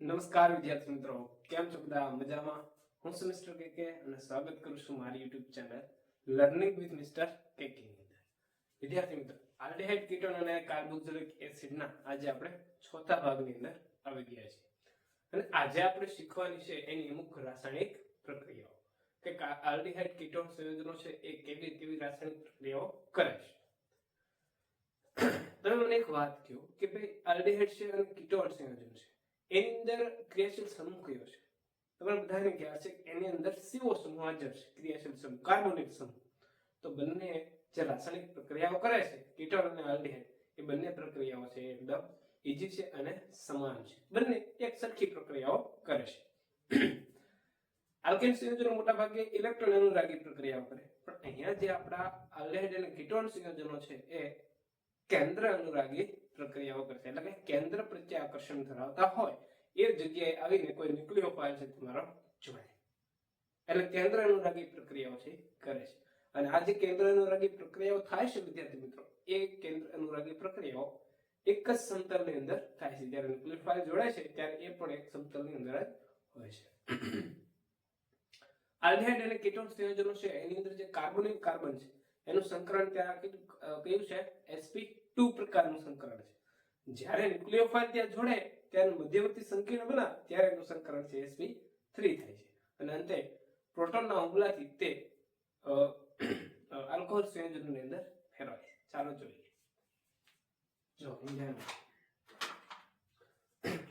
નમસ્કાર વિદ્યાર્થી મિત્રો. કેમ છો બધા? મજામાં? હું મિસ્ટર કે કે અને સ્વાગત કરું છું મારી YouTube channel learning with mister K K અંદર. વિદ્યાર્થી મિત્રો, આલ્ડિહાઇડ કીટોન અને કાર્બોક્સિલિક એસિડના આજે આપણે ચોથા ભાગની અંદર આવી ગયા છીએ. અને આજે આપણે શીખવાની છે એની અમુક રાસાયણિક પ્રક્રિયાઓ કે, આલ્ડીહાઇડ કીટોન સંયોજનો છે એ કેવી કેવી રાસાયણિક પ્રક્રિયાઓ કરે છે. તમે મને એક વાત કહો કે ભાઈ, આલ્ડિહાઇડ છે અને કીટોન સંયોજન છે. એની અંદર ક્રિયાશીલ સમૂહ કયો છે? તમને બધાને ખ્યાલ છે એની અંદર સીઓ સમૂહ હાજર છે, ક્રિયાશીલ સમૂહ, કાર્બોનિક સમૂહ. તો બંને જે રાસાયણિક પ્રક્રિયાઓ કરે છે, કીટોન અને આલ્ડિહાઇડ, એ બંને પ્રક્રિયાઓ છે, એકદમ ઈજી છે અને સમાન છે. બંને એક સરખી પ્રક્રિયાઓ કરે છે. આલ્કેન સંયોજનો મોટા ભાગે ઇલેક્ટ્રોન અનુરાગી પ્રક્રિયાઓ કરે. પણ અહીંયા જે આપણા આલ્ડિહાઇડ અને કીટોન સંયોજનો છે, એ કેન્દ્ર અનુરાગી પ્રક્રિયાઓ કરશે એટલે કે કેન્દ્ર પ્રત્યે આકર્ષણ ધરાવતા હોય. એ જગ્યાએ આવીને કોઈ ન્યુક્લિયોફાઇલ છે તમારો જોડાય. એટલે કેન્દ્ર અનુરાગી પ્રક્રિયાઓ છે, કરે છે. અને આ જે કેન્દ્ર અનુરાગી પ્રક્રિયાઓ થાય છે વિદ્યાર્થી મિત્રો, એ કેન્દ્ર અનુરાગી પ્રક્રિયાઓ એક જ સમતલની અંદર થાય છે. જ્યારે ન્યુક્લિયોફાઇલ જોડાય છે, ત્યારે એ પણ એક સમતલની અંદર જ હોય છે. આલ્ડિહાઇડ અને કેટોન સંયોજનો છે, એની અંદર જે કાર્બોનિક કાર્બન છે, એનું સંકરણ ત્યાં કયું છે? sp2 પ્રકારનું સંકરણ છે. જ્યારે ન્યુક્લિયોફાઇલ ત્યાં જોડે ત્યારે મધ્યવર્તી સંકીર્ણ બનાવે, ત્યારે એનું સંકરણ છે sp3 થાય છે. અને અંતે પ્રોટોનના હુમલાથી તે આલ્કોહોલ સંયોજનોની અંદર ફેરવાય છે. ચાલો જોઈએ. જો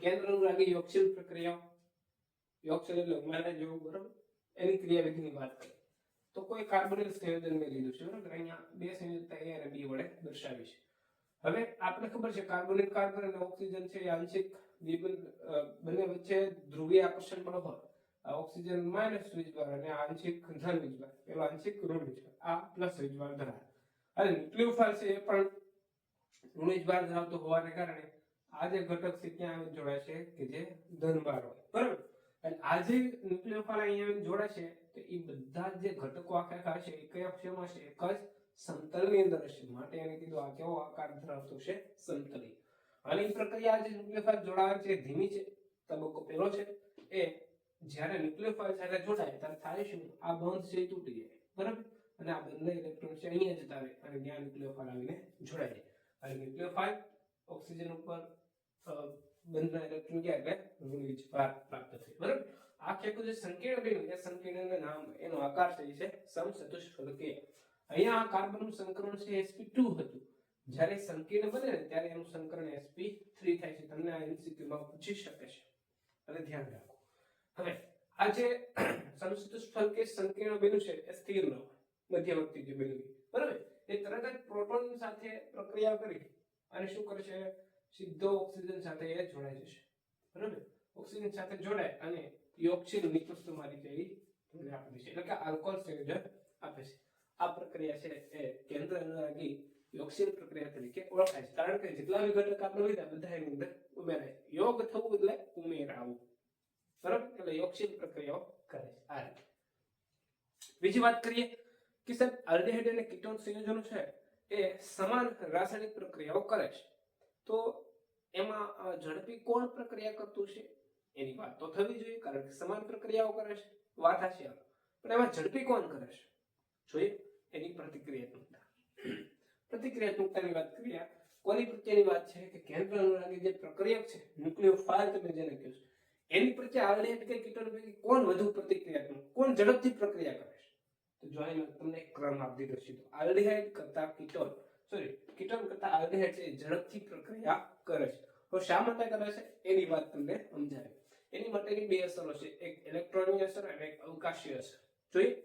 કેન્દ્ર અનુરાગી યોગશીલ પ્રક્રિયાઓ યોગશીલ એટલે ઉમેરા જેવું, બરાબર? એની ક્રિયાવિધિની વાત કરીએ. તો કોઈ કાર્બોનિલ સંયોજન મેં લીધું છે, બરાબર? અહીંયા બે સંયોજન એ અને બી વડે દર્શાવી છે. હવે આપણે ખબર છે કાર્બોનિલ કાર્બન અને ઓક્સિજન છે એ આંશિક દ્વિબંધ બંને વચ્ચે ધ્રુવીય આકર્ષણ બળ હોય. ઓક્સિજન માઇનસ વીજભાર અને આંશિક ધન વીજભાર પેલો આંશિક ઋણ વીજભાર આ પ્લસ વીજભાર ધરાવે. અને ન્યુક્લિયોફાઇલ છે એ પણ ઋણ વીજભાર ધરાવતો હોવાને કારણે આ જે ઘટક છે ત્યાં આવીને છે કે જે ધનભાર હોય. બરાબર? અને આ જે ન્યુક્લિયોફાઇલ અહીંયા આવીને છે, તો એ બધા જે ઘટકો આખા આખા છે, એ કયા અક્ષમાં છે? એક જ સમતલની અંદર હશે માટે એને કીધું આ કેવો આકાર ધરાવતો છે? સમતલી. એ પ્રક્રિયા જે ન્યુક્લિયોફાઇલ જોડાવે છે, ધીમી છે, તબક્કો પહેલો છે, એ જ્યારે ન્યુક્લિયોફાઇલ સાથે જોડાય ત્યારે થાય શું? આ બંધ છે, તૂટી જાય. બરાબર? અને આ બંને ઇલેક્ટ્રોન છે અહીંયા જતા રહે અને ત્યાં ન્યુક્લિયોફાઇલ આવીને જોડાય જાય અને ન્યુક્લિયોફાઇલ ઓક્સિજન ઉપર બંધના ઇલેક્ટ્રોન ગયા એટલે? વીજભાર પ્રાપ્ત થાય બરાબર? આ આખું જે સંકીર્ણ બન્યું, એ સંકીર્ણનું નામ, એનો આકાર છે સમચતુષ્ફલકીય અહીંયા આ કાર્બનનું સંકરણ છે sp2 હતું. જ્યારે સંકીર્ણ બને ને ત્યારે એનું સંકરણ sp3 થાય છે. તમને આ MCQ માં પૂછી શકે છે. એટલે ધ્યાન રાખો. હવે, આ જે સમચતુષ્ફલકીય સંકીર્ણ બન્યું છે, એ સ્થિર ન મધ્યવર્તી જે બન્યું બરાબર? એ તરત જ પ્રોટોન સાથે પ્રક્રિયા કરી અને શું કરશે સીધો ઓક્સિજન સાથે એ જોડાઈ જશે. બરાબર? ઓક્સિજન સાથે જોડાય અને યોક્સિન નિકુસ્ત મારી છે તમને આપી છે એટલે કે આલ્કોહોલ સંયોજન આપે છે. આ પ્રક્રિયા છે એ કેન્દ્ર અનુરાગી યોગશીલ પ્રક્રિયા તરીકે ઓળખાય છે. કારણ કે જેટલા બી ઘટક આપણે લીધા બધા એની અંદર ઉમેરાય. યોગ થવું એટલે ઉમેરાવું. બરાબર? એટલે યોગશીલ પ્રક્રિયાઓ કરે છે. આ રીતે. બીજી વાત કરીએ કે સાહેબ, આલ્ડિહાઇડ અને કીટોન સંયોજનો છે, એ સમાન રાસાયણિક પ્રક્રિયાઓ કરે છે. તો એમાં ઝડપી કોણ પ્રક્રિયા કરતું છે? એની વાત તો થવી જોઈએ, કારણ કે સમાન પ્રક્રિયાઓ કરે છે. વાત આ છે. પણ એમાં ઝડપી કોણ કરે છે? જોઈએ. એની પ્રતિક્રિયાત્મકતા પ્રતિક્રિયાત્મકતાની વાત કરીએ કોની પ્રત્યેની વાત છે કે કેન્દ્ર અનુરાગી જે પ્રક્રિયક છે ન્યુક્લિયોફાઇલ તમે જેને કહો છો, એની પ્રત્યે આલ્ડીહાઇડ કે કીટોન પૈકી કોણ વધુ પ્રતિક્રિયાત્મક કોણ ઝડપથી પ્રક્રિયા કરે છે? તો જો તમને એક ક્રમ આપી દીધો છે. તો આલ્ડીહાઇડ કરતા કીટોન સોરી કીટોન કરતા આલ્ડીહાઇડ છે એ ઝડપથી પ્રક્રિયા કરે છે. તો શા માટે કરે છે? એની વાત તમને સમજાવી. એની માટેની બે અસરો છે. એક ઇલેક્ટ્રોનિક અસર અને એક અવકાશીય અસર. જોઈએ.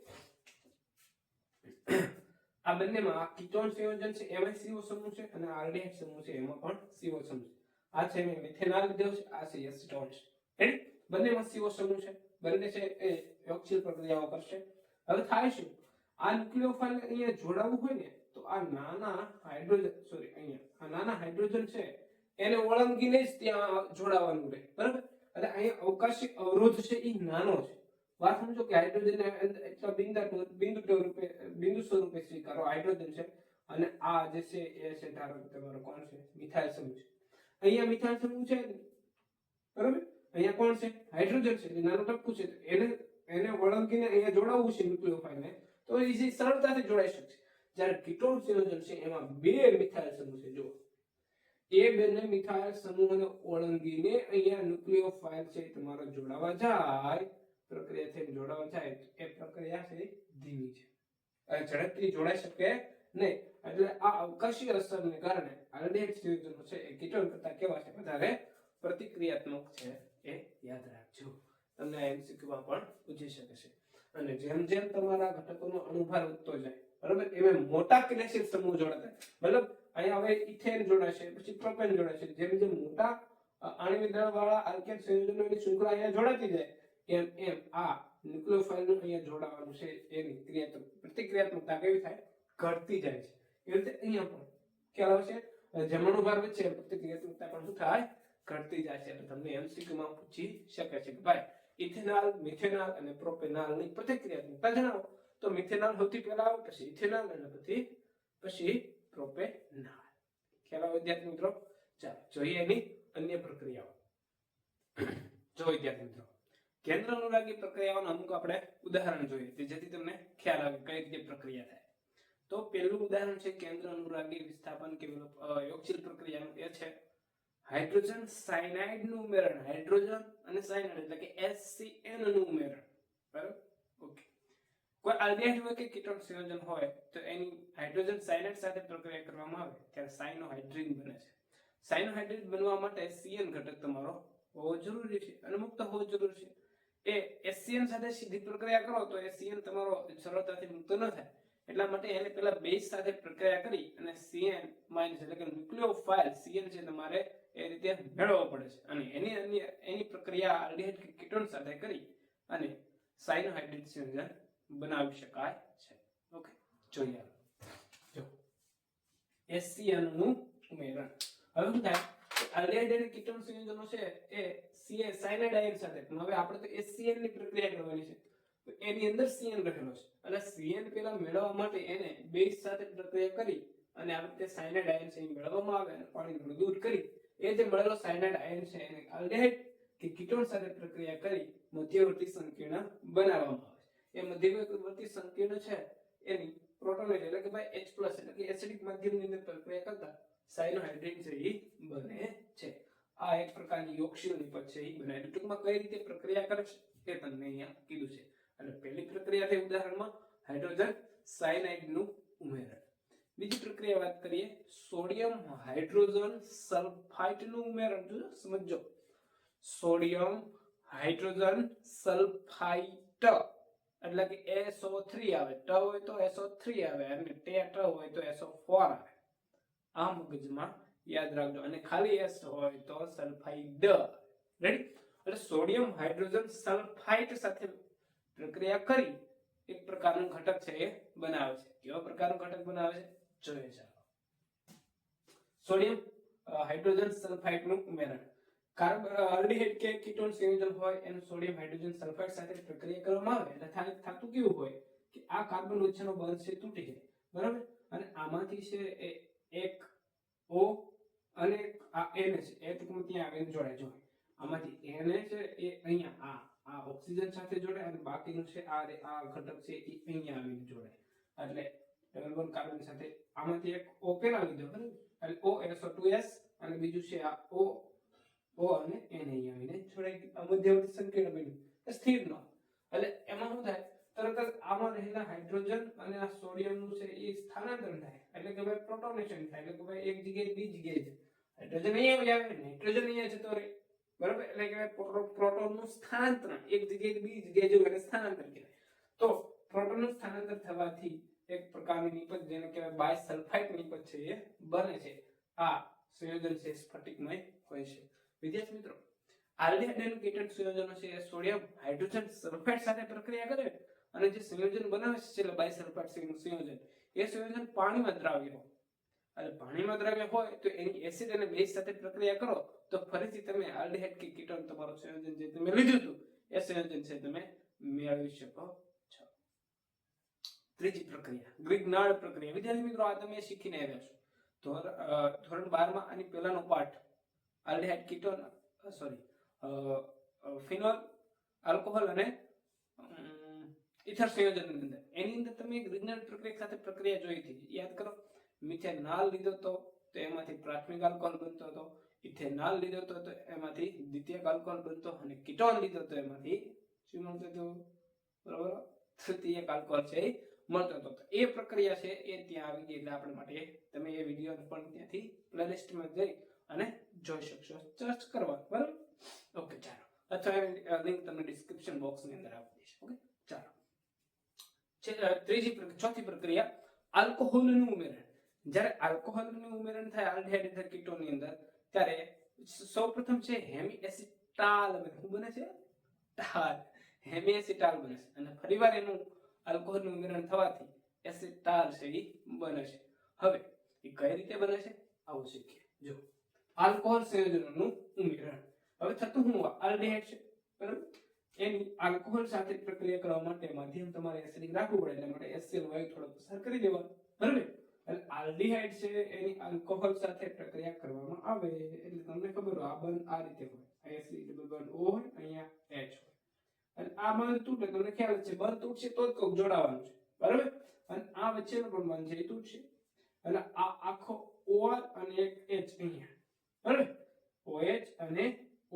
આ બંનેમાં આ કિટોન સંયોજન છે એમાં સીઓ સમૂહ છે અને આલ્ડીહાઇડ સમૂહ છે, એમાં પણ સીઓ સમૂહ છે. આ છે મેં મિથેનોલ લીધો છે, આ છે એસિટોન છે? બંનેમાં સીઓ સમૂહ છે. બંને છે એ યોગશીલ પ્રક્રિયાઓ કરશે. હવે થાય શું? આ ન્યુક્લિયોફાઇલ અહીંયા જોડાવવું હોય ને, તો આ નાના હાઇડ્રોજન સોરી અહીંયા, આ નાના હાઇડ્રોજન છે, એને ઓળંગીને જ ત્યાં જોડાવાનું રહે. બરાબર? એટલે અહીંયા અવકાશી અવરોધ છે, એ નાનો છે. વાત સમજો કે હાઇડ્રોજન એક બિંદા બિંદુ સ્વરૂપે બિંદુ સ્વરૂપે સ્વીકારો, હાઇડ્રોજન છે. અને આ જે છે, એ છે ધારો તમારો કોણ છે? મિથાઇલ સમૂહ છે. અહીંયા મિથાઇલ સમૂહ છે? બરાબર? અહીંયા કોણ છે? હાઇડ્રોજન છે. નાનું ટપકું છે. એને એને વળંગીને અહીંયા જોડાવવું છે ન્યુક્લિયોફાઇલને તો એ સરળતાથી જોડાઈ શકશે જ્યારે કીટોન સંયોજન છે, એમાં બે મિથાઇલ સમૂહ છે. જો એ બેને મિથાઇલ સમૂહને ઓળંગીને અહીંયા ન્યુક્લિયોફાઇલ છે તમારો જોડાવા જાય. પ્રક્રિયા થઈ જોડાવા જાય એ પ્રક્રિયા છે ધીમી છે. ઝડપથી જોડાઈ શકે નહીં. એટલે આ અવકાશી અસરને કારણે આલ્ડિહાઇડ સંયોજનો છે એ કીટોન કરતા કેવા છે? વધારે પ્રતિક્રિયાત્મક છે એ યાદ રાખજો. તમને એમસીક્યુમાં પણ પૂછી શકે છે. અને જેમ જેમ તમારા ઘટકોનો અણુભાર વધતો જાય, બરાબર? એમ મોટા ક્રિયાશીલ સમૂહ જોડાતા મતલબ અહીંયા હવે ઇથેન જોડાશે પછી પ્રોપેન જોડાશે જેમ જેમ મોટા આણ્વિક દળવાળા આલ્કેન સંયોજનોની શૃંખલા અહીંયા જોડાતી જાય એમ એમ આ ન્યુક્લિયોફાઇલનું અહીંયા જોડાવાનું છે એની ક્રિયાત્મક પ્રતિક્રિયાત્મકતા કેવી થાય? ઘટતી જાય છે. એ રીતે અહીંયા પણ ખ્યાલ આવશે. અ, જેમ અણુભાર વધશે પ્રતિક્રિયાત્મકતા પણ શું થાય? ઘટતી જાય છે. એટલે તમને MCQ માં પૂછી શકે છે કે ભાઈ ઇથેનોલ મિથેનોલ અને પ્રોપેનોલની પ્રતિક્રિયાત્મકતા જણાવો. તો મિથેનોલ સૌથી પહેલા આવે પછી ઇથેનોલ અને પછી પછી પ્રોપેનોલ. ખ્યાલ આવે વિદ્યાર્થી મિત્રો? ચાલો જોઈએ એની અન્ય પ્રક્રિયાઓ. જો વિદ્યાર્થી મિત્રો કેન્દ્ર અનુરાગી પ્રક્રિયાઓના અમુક આપણે ઉદાહરણ જોઈએ જેથી તમને ખ્યાલ આવે કઈ રીતે પ્રક્રિયા થાય. તો પહેલું ઉદાહરણ છે કેન્દ્ર અનુરાગી વિસ્થાપન કે યોગશીલ પ્રક્રિયાનું એ છે. હાઇડ્રોજન સાયનાઇડનું ઉમેરણ, હાઇડ્રોજન અને સાયનાઇડ એટલે કે HCN નું ઉમેરણ. બરાબર? ઓકે. કોઈ આલ્ડિહાઇડ હોય કે કીટોન સંયોજન હોય તો એની હાઇડ્રોજન સાયનાઇડ સાથે પ્રક્રિયા કરવામાં આવે ત્યારે સાયનોહાઇડ્રિન બને છે. સાયનોહાઇડ્રિન બનવા માટે CN ઘટક તમારો હોવો જરૂરી છે અને મુક્ત હોવો જરૂરી છે. એ એસસીએન સાથે સીધી પ્રક્રિયા કરો તો એ CN તમારો સરળતાથી મુક્ત ન થાય. એટલા માટે એને પેલા બેઝ સાથે પ્રક્રિયા કરી અને સીએન માઇનસ એટલે કે ન્યુક્લિયોફાઇલ સીએન છે તમારે એ રીતે મેળવવો પડે છે. અને એની અન્ય એની પ્રક્રિયા આલ્ડિહાઇડ કે કીટોન સાથે કરી અને સાયનોહાઇડ્રેટ સંયોજન બનાવી શકાય છે. ઓકે? જોઈએ. જો. એસસીએનનું ઉમેરણ. હવે શું થાય? આલ્ડિહાઇડ અને કીટોન સંયોજનો છે એ CA સાયનાઇડ સાથે. પણ હવે આપણે તો HCN ની પ્રક્રિયા કરવાની છે. તો એની અંદર CN રહેલો છે. એટલે CN પેલા મેળવવા માટે એને બેઝ સાથે પ્રક્રિયા કરી અને આ રીતે સાયનાઇડ આયન છે મેળવવામાં આવે અને પાણીને દૂર કરી. એ જે મળેલો સાયનાઇડ આયન છે એને આલ્ડિહાઇડ કે કીટોન સાથે પ્રક્રિયા કરી મધ્યવર્તી સંકીર્ણ બનાવવામાં આવે છે. એ મધ્યવર્તી સંકીર્ણ છે એની પ્રોટોનેટ એટલે કે ભાઈ H+ એટલે કે એસિડિક માધ્યમની અંદર પ્રક્રિયા કરતા સાયનોહાઇડ્રેટ છે બને છે. આ એક પ્રકારની યોગશીલ નિપજ છે એ બને. ટૂંકમાં કઈ રીતે પ્રક્રિયા કરે છે તે તમને અહીંયા કીધું છે. અને પહેલી પ્રક્રિયા છે ઉદાહરણમાં હાઇડ્રોજન સાયનાઇડનું ઉમેરણ. બીજી પ્રક્રિયા વાત કરીએ સોડિયમ હાઇડ્રોજન સલ્ફાઇટનું ઉમેરણ. જો સમજો. સોડિયમ હાઇડ્રોજન સલ્ફાઇટ, એટલે કે SO3 આવે. ટ હોય તો SO3 આવે અને ટેટ હોય તો SO4 આવે. આ મગજમાં યાદ રાખજો. અને ખાલી એસ હોય તો સલ્ફાઇડ રેડી એટલે સોડિયમ હાઇડ્રોજન સલ્ફાઇટ સાથે પ્રક્રિયા કરી એક પ્રકારનું ઘટક છે એ બનાવે છે. કેવા પ્રકારનું ઘટક બનાવે છે? જોઈએ ચાલો. સોડિયમ હાઇડ્રોજન સલ્ફાઇડનું ઉમેરણ. કાર્બન આલ્ડિહાઇડ કે કીટોન સંયોજન હોય એનું સોડિયમ હાઇડ્રોજન સલ્ફાઇડ સાથે પ્રક્રિયા કરવામાં આવે. એટલે થતું કેવું હોય કે આ કાર્બન વચ્ચેનો બંધ છે તૂટી જાય. બરાબર? અને આમાંથી છે એ એક, ઓ અને આ એને છે. એ ટૂંકમાં ત્યાં આવીને જોડાય. જો આમાંથી એને છે, એ અહીંયા આ આ ઓક્સિજન સાથે જોડાય અને બાકીનું છે, આ આ ઘટક છે, એ અહીંયા આવીને જોડાય. એટલે ડબલ બોન્ડ કાર્બન સાથે આમાંથી એક ઓ પેલા લીધો, બરાબર? એટલે O SO2S અને બીજું છે આ ઓ ઓ અને એને અહીંયા આવીને જોડાઈ ગયું. મધ્યવર્તી સંકીર્ણ બન્યું. સ્થિર નો. એટલે એમાં શું થાય? તરત જ આમાં રહેલા હાઇડ્રોજન અને આ સોડિયમનું છે એ સ્થાનાંતરણ થાય. એટલે કે ભાઈ પ્રોટોનેશન થાય. એટલે કે ભાઈ એક જગ્યાએ બી જગ્યાએ છે હાઇડ્રોજન અહીંયા આવી નાઇટ્રોજન અહીંયા જતો રહે. બરાબર? એટલે કે પ્રોટોનનું સ્થાનાંતરણ. એક જગ્યાએ બી જગ્યાએ જવું એટલે સ્થાનાંતર કહેવાય. તો પ્રોટોનનું સ્થાનાંતર થવાથી એક પ્રકારની નિપજ, જેને કહેવાય બાયસલ્ફાઇડ નિપજ છે, એ બને છે. આ સંયોજન છે, સ્ફટિકમય હોય છે. વિદ્યાર્થી મિત્રો આલ્ડિહાઇડ કેટેડ સંયોજનો છે સોડિયમ હાઇડ્રોજન સલ્ફાઇડ સાથે પ્રક્રિયા કરે. અને જે સંયોજન બનાવે છે એટલે બાયસલ્ફાઇડ સંયોજન, એ સંયોજન પાણીમાં દ્રાવ્ય હોય. અને પાણીમાં દ્રાવ્ય હોય તો એની એસિડ અને બેઝ સાથે પ્રક્રિયા કરો, તો ફરીથી તમે આલ્ડિહાઇડ કે કીટોન તમારું સંયોજન જે તમે લીધું હતું, એ સંયોજન છે તમે મેળવી શકો છો. ત્રીજી પ્રક્રિયા ગ્રિગ્નાર્ડ પ્રક્રિયા. વિદ્યાર્થી મિત્રો, આ તમે શીખીને આવ્યા છો. ધોર- ધોરણ બારમાં આની પહેલાનો પાઠ aldehyde ketone sorry phenol alcohol અને ઇથર સંયોજનની અંદર. એની અંદર તમે એક રિજનલ પ્રક્રિયા સાથે પ્રક્રિયા જોઈ હતી. યાદ કરો, મિથેનાલ લીધો તો તો એમાંથી પ્રાથમિક આલ્કોહોલ બનતો હતો. ઇથેનોલ લીધો તો તો એમાંથી દ્વિતીય આલ્કોહોલ બનતો અને કિટોન લીધો તો એમાંથી શું મળતો હતો? બરોબર? તૃતીય આલ્કોહોલ છે મળતો હતો. તો એ પ્રક્રિયા છે એ ત્યાં આવી ગઈ એટલે આપણા માટે તમે એ વીડિયો પણ ત્યાંથી પ્લેલિસ્ટમાં જઈ અને જોઈ શકશો. સર્ચ કરવા. બરાબર? ઓકે, ચાલો. અથવા લિંક તમને ડિસ્ક્રિપ્શન બોક્સની અંદર આપી દઈશ. ઓકે? ચાલો. ત્રીજી ચોથી પ્રક્રિયા, આલ્કોહોલનું ઉમેરણ. જ્યારે આલ્કોહોલનું ઉમેરણ થાય આલ્ડિહાઇડ કીટોની અંદર, ત્યારે સૌપ્રથમ છે હેમી એસિટાલ બને શું બને છે? ટાલ. હેમી એસિટાલ બને છે. અને ફરીવાર એનું આલ્કોહોલનું ઉમેરણ થવાથી એસિટાલ છે એ બને છે. હવે એ કઈ રીતે બને છે? આવું શીખીએ. જો, આલ્કોહોલ સંયોજનોનું ઉમેરણ. હવે થતું હું આલ્ડિહાઇડ છે. બરાબર? એની આલ્કોહોલ સાથે પ્રક્રિયા કરવા માટે માધ્યમ તમારે એસિડિક રાખવું પડે એટલા માટે HCl વાયુ થોડો પસાર કરી દેવાનો, બરાબર? એટલે આલ્ડિહાઇડ છે, એની આલ્કોહોલ સાથે પ્રક્રિયા કરવામાં આવે, એટલે તમને ખબર હોય, આ બંધ આ રીતે હોય, આ એસિડ ડબલ બંધ ઓ હોય, અહીંયા એચ હોય. અને આ બંધ તૂટે તમને ખ્યાલ છે, બંધ તૂટશે તો જ કોક જોડાવાનું છે, બરાબર? અને આ વચ્ચેનો પણ બંધ છે, એ તૂટશે એટલે આ આખો OR અને એક એચ અહીંયા, બરાબર? એચ અને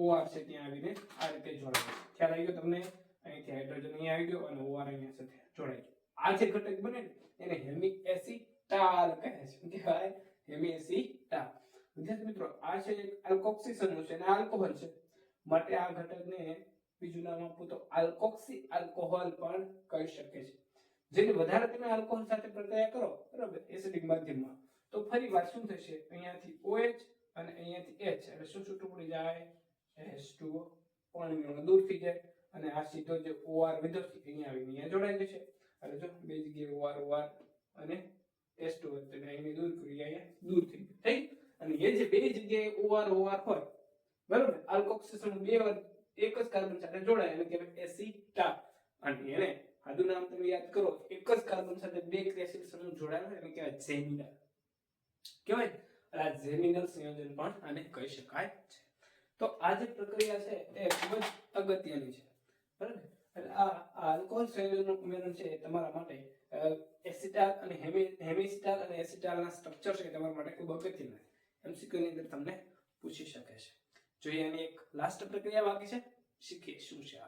OR છે ત્યાં આવીને આ રીતે જોડાય ખ્યાલ આવી ગયો તમને? અહીંથી હાઇડ્રોજન અહીંયા આવી ગયો અને ઓઆર અહીંયા સાથે જોડાઈ ગયો આ જે ઘટક બને એને હેમિક એસિટાલ કહે છે. કહેવાય? હેમી એસિટાલ વિદ્યાર્થી મિત્રો, આ છે એક આલ્કોક્સી સમૂહ છે અને આલ્કોહોલ છે. માટે આ ઘટકને બીજું નામ આપું તો આલ્કોક્સી આલ્કોહોલ પણ કહી શકે છે. જેની વધારે તમે આલ્કોહોલ સાથે પ્રક્રિયા કરો, બરાબર એસિડિક માધ્યમમાં. તો ફરી વાર શું થશે? અહીંયાથી OH અને અહીંયાથી H. એટલે શું છૂટું પડી જાય? H2O પાણીનો અણુ દૂર થઈ જાય અને આ સીધો જે OR વિધો છે અહીંયા આવીને અહીંયા જોડાઈ જશે. એટલે જો બે જગ્યાએ OR OR અને H2O એટલે અહીંને દૂર કરી, અહીંયા દૂર થઈ ગયું થઈ? અને એ જે બે જગ્યાએ OR OR હોય, બરાબર? આલ્કોક્સિસન બે વાર એક જ કાર્બન સાથે જોડાય, એને કહેવાય એસિટા. અને એને આદું નામ તમે યાદ કરો, એક જ કાર્બન સાથે બે ક્રેસિલ સમૂહ જોડાયેલો એટલે કહેવાય ઝેમિનલ. કહેવાય? આ ઝેમિનલ સંયોજન પણ આને કહી શકાય છે. તો આ જે પ્રક્રિયા છે એ ખૂબ જ અગત્યની છે. બરાબર? એટલે આ આલ્કોહોલ સંયોજનનું ઉમેરણ છે તમારા માટે એસિટાલ અને હેમી, હેમિસિટાલ અને એસિટાલના સ્ટ્રક્ચર છે તમારા માટે ખૂબ અગત્યના છે. MCQ ની અંદર તમને પૂછી શકે છે. જોઈએ એની એક લાસ્ટ પ્રક્રિયા બાકી છે. શીખીએ શું છે આ.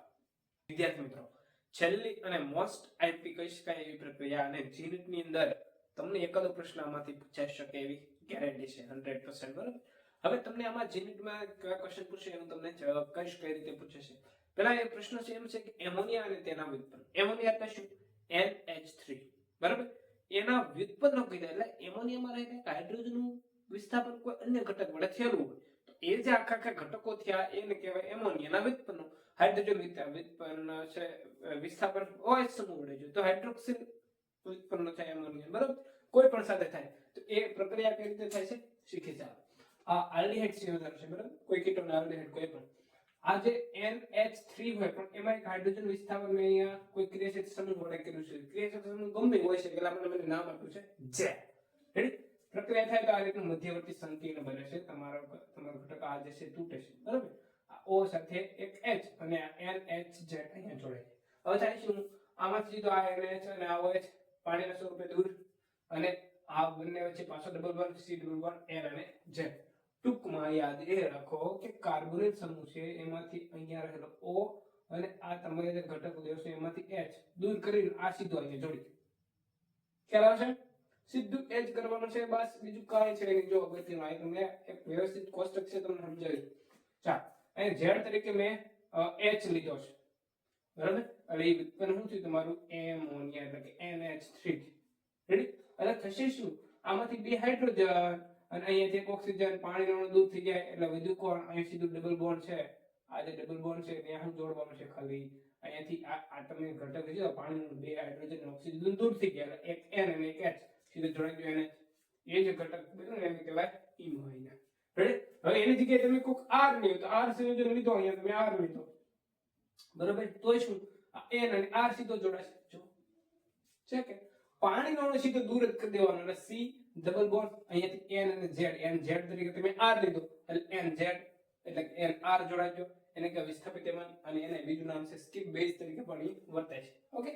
વિદ્યાર્થી મિત્રો, છેલ્લી અને મોસ્ટ આઈપી કહી શકાય એવી પ્રક્રિયા અને GNET ની અંદર તમને એકાદો પ્રશ્ન આમાંથી પૂછાઈ શકે એવી ગેરંટી છે હંડ્રેડ પર્સન્ટ બરાબર? હવે તમને આમાં જે માં કયા ક્વેશ્ચન પૂછે એનું તમને કહીશ કઈ રીતે પૂછે છે. પેલા એ પ્રશ્ન છે એમ છે કે એમોનિયા અને તેના વ્યુત્પન્ન. એમોનિયા એટલે શું? NH3 બરાબર? એના વ્યુત્પન્નો કીધા એટલે એમોનિયામાં રહે કંઈક હાઇડ્રોજનનું વિસ્થાપન કોઈ અન્ય ઘટક વડે થયેલું હોય. તો એ જે આખા આખા ઘટકો થયા એને કહેવાય એમોનિયાના વ્યુત્પન્નો. હાઇડ્રોજન વ્યુત્પન્ન છે વિસ્થાપન OH સમૂહ વડે જો. તો હાઇડ્રોક્સિલ ઉત્પન્ન થાય એમોનિયા. બરાબર? કોઈ પણ સાથે થાય. તો એ પ્રક્રિયા કઈ રીતે થાય છે? શીખી જાઓ આ આલ્ડિહાઇડ સંયોજન છે બરાબર? કોઈ કીટોન આલ્ડિહાઇડ કોઈ પણ. આ જે NH3 હોય, પણ એમાં એક હાઇડ્રોજન વિસ્થાપન મેં અહીંયા કોઈ ક્રિયાશીલ સમૂહ વડે કર્યું છે. ક્રિયાશીલ સમૂહ ગમે હોય છે પેલા મને મને નામ આપ્યું છે. જે રેડી પ્રક્રિયા થાય તો આ રીતનું મધ્યવર્તી સંકીર્ણ બને છે. તમારો તમારો ઘટક આ જે છે, તૂટે છે. બરાબર? આ O સાથે એક H અને આ NH જે અહીંયા જોડાય છે. હવે થાય શું? આમાંથી તો આ NH અને આ OH પાણીના સ્વરૂપે દૂર અને આ બંને વચ્ચે પાછો double one C double one R અને Z. ટૂંકમાં યાદ એ રાખો કે કાર્બોનેટ સમૂહ છે, એમાંથી અહીંયા રહેલો ઓ અને આ તમારે જે ઘટક લેશો એમાંથી એચ દૂર કરીને આ સીધો અહીંયા જોડી ખ્યાલ આવશે? સીધું એચ કરવાનું છે, બસ. બીજું કાંઈ છે નહીં. જો અગત્યનું, આ તમને એક વ્યવસ્થિત કોષ્ટક છે તમને સમજાવી ચાલ, અહીં ઝેડ તરીકે મેં એચ લીધો છે. બરાબર? એટલે એ ઉત્પન્ન શું થયું? તમારું એમોનિયા, એટલે કે NH3 રેડી એટલે થશે શું? આમાંથી બે હાઇડ્રોજન અને અહીંયાથી એક ઓક્સિજન પાણીનો અણુ દૂર થઈ જાય, એટલે વધુ કોણ? અહીં સીધું ડબલ બોન્ડ છે. આ જે ડબલ બોન્ડ છે ત્યાં શું જોડવાનું છે ખાલી. અહીંયાથી આ તમે ઘટક લીધો પાણીનું બે હાઇડ્રોજન ઓક્સિજન દૂર થઈ ગયા. એક એન અને એક એચ સીધું જોડાઈ ગયું એને. એ જે ઘટક બન્યું એને કહેવાય ઇમોઇના રેડી હવે એની જગ્યાએ તમે કોક આર લ્યો તો આર સંયોજન લીધો અહીંયા તમે આર લીધો. બરોબર? તોય શું? N અને આર સીધો જોડાશે. જો. છે કે? પાણીનો અણુ સીધો દૂર જ કરી દેવાનો. એટલે C ડબલ બોન્ડ અહીંયાથી N અને Z N Z તરીકે તમે R લીધો. એટલે N Z એટલે કે N R જોડાઈ ગયો. એને કે વિસ્થાપિત એમાં અને એને બીજું નામ છે સ્કીપ બેઝ તરીકે પણ ઈ વર્તે છે. ઓકે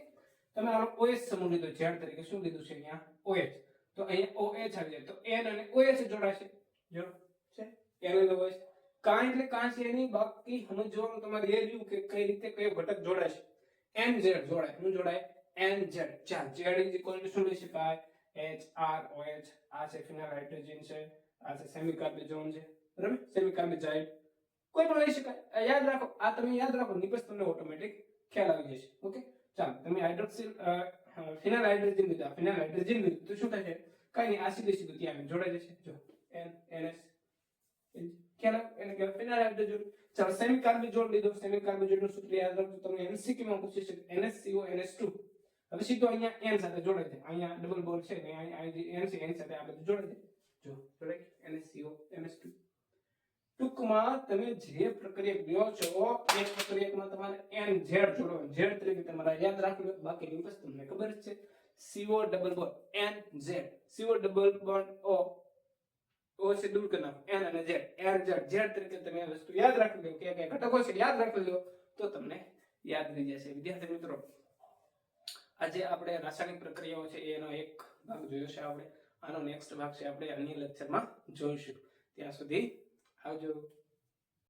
તમે આનો OH સમૂહ લીધો ઝેડ તરીકે શું લીધું છે અહીંયા? OH તો અહીંયા OH આવી જાય. તો N અને ઓએચ જોડાશે જો છે. એનો અને OH કાં એટલે કાં છે એની? બાકી સમજવાનું તમારે એ રહ્યું કે કઈ રીતે કયો ઘટક જોડાશે NZ જોડાય. શું જોડાય? NZ ચાલ Z is equal to શું લઈ શકાય HROH આ છે ફિનાઇલ હાઇડ્રોજન છે, આ છે સેમિકાર્બેઝોન છે, બરાબર? સેમિકાર્બેઝાઇડ કોઈ પણ લઈ શકાય. યાદ રાખો, આ તમે યાદ રાખો, નિપજ તમને ઓટોમેટિક ખ્યાલ આવી જશે. ઓકે? ચાલો, તમે હાઇડ્રોક્સિલ ફિનાઇલ હાઇડ્રોજન લીધા. ફિનાઇલ હાઇડ્રોજન લીધું. તો શું થશે? કઈ નહીં આ સીધે સીધું ત્યાં જોડાઈ જશે. જો, એન એન, ખ્યાલ? એને કહેવાય ફિનાઇલ હાઇડ્રોજન. ચાલો સેમિકાર્બેઝોન લીધો. સેમિકાર્બેઝોનનું સૂત્ર યાદ રાખજો તમને MCQ માં પૂછી શકે. એનએસસીઓ, એનએસ NS2 હવે સીધો અહીંયા N સાથે જોડે છે અહીંયા ડબલ બોલ છે ને અહીંયા N છે N સાથે આ બધું જોડે છે જો જોડાઈ NSCO NS2 ટૂંકમાં તમે જે પ્રક્રિયા લ્યો છો એ પ્રક્રિયામાં તમારે એન ઝેડ જોડવાનું ઝેડ તરીકે તમારે યાદ રાખવું બાકી વસ્તુ તમને ખબર જ છે CO double bond N Z CO double bond O O છે દૂર કરી એન અને ઝેડ એન ઝેડ ઝેડ તરીકે તમે વસ્તુ યાદ રાખી લો કે કયા ઘટકો છે યાદ રાખી લો તો તમને યાદ રહી જશે વિદ્યાર્થી મિત્રો આજે આપણે રાસાયણિક પ્રક્રિયાઓ છે, એનો એક ભાગ જોયો છે આપણે. આનો નેક્સ્ટ ભાગ છે આપણે અન્ય લેક્ચરમાં જોઈશું. ત્યાં સુધી આવજો.